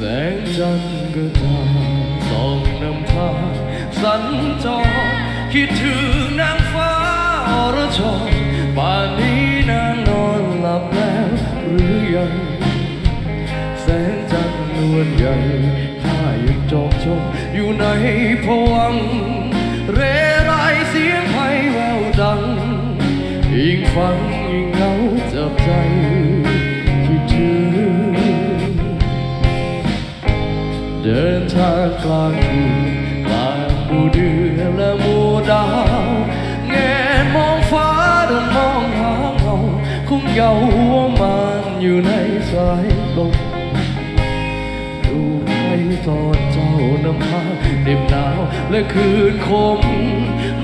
แสงจันทร์ก็จางส่องนำทางสัญจรคิดถึงนางฟ้าอรชรป่านนี้นางนอนหลับแล้วหรือยังแสงจันทร์นวลใหญ่ข้ายังจองจงอยู่ในพวัง เรไรเสียงไพแววดังยิ่งฟังยิ่งเหงาจับใจ เดินทางกลางคืนกลางหมู่เดือนและหมู่ดาวแงนมองฟ้าเดินมองหาเงาคงเยาว์ว่ามันอยู่ในสายลมดูใครตอนเจ้านำพาเต็มหนาวและคืนคม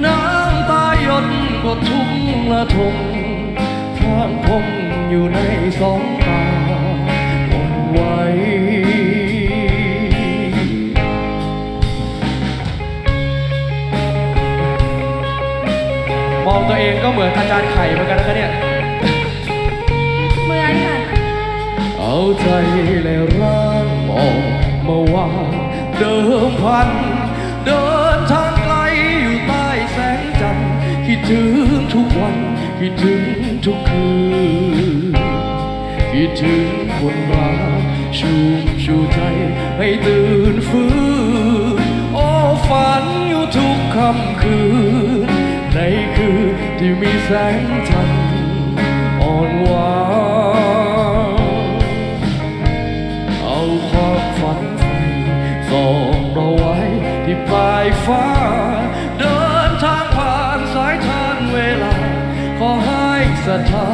น้ำตาหยดบนทุ่งละทม มองตัวเองก็เหมือนอาจารย์ไข่เหมือนกันนะคะเนี่ย เหมือนค่ะเอาใจและร่างออกมาวางเดิมพัน เดินทางไกลอยู่ใต้แสงจันทร์คิดถึงทุกวัน คิดถึงทุกคืน คิดถึงคนรักชูชูใจให้ตื่นฟื้นโอ้ฝันอยู่ทุกค่ำคืนในคืน ที่มีแสงจันทร์อ่อนหวานเอาความฝันไฟส่องเราไว้ที่ปลายฟ้า เดินทางผ่านสายทานเวลา ขอให้ศรัทธา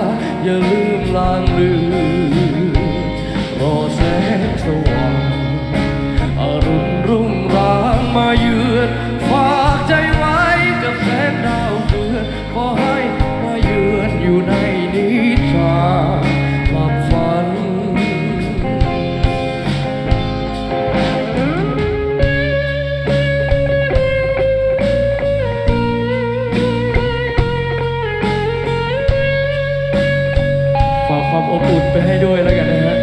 อย่าลืมลางลือน อบอุ่นไปให้ด้วยแล้วกันนะฮะ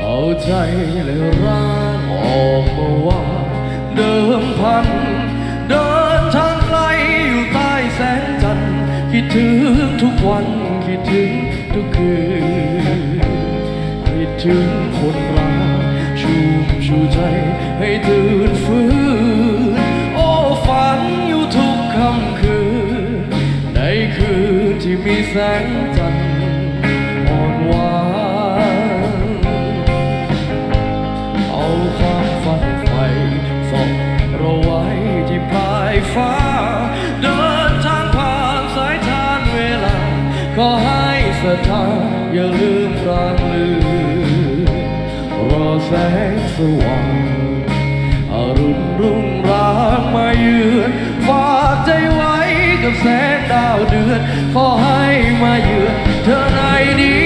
เอาใจและร่างออกมาวางเดิมพันเดินทางไกลอยู่ใต้แสงจันทร์คิดถึงทุกวันคิดถึงทุกคืน ถึงคนรักชูชูใจให้ตื่นฟื้น โอ้ฝันอยู่ทุกค่ำคืน ในคืนที่มีแสงจันทร์อ่อนหวานเอาความฝันใฝ่ส่องเราไว้ที่ปลายฟ้า แสงสว่างอรุณรุ่งรางมาเยือนฝากใจไว้กับแสงดาวเดือน ขอให้มาเยือนเธอในนี้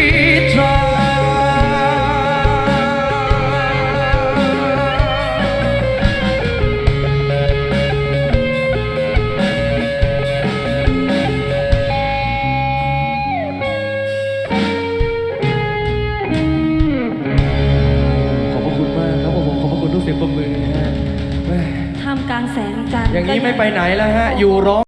สียงปรบมือนะฮะแม่ท่ามกลางแสงจันทร์อย่างนี้ก็ไม่ไปไหนแล้วฮะ อยู่ร้อง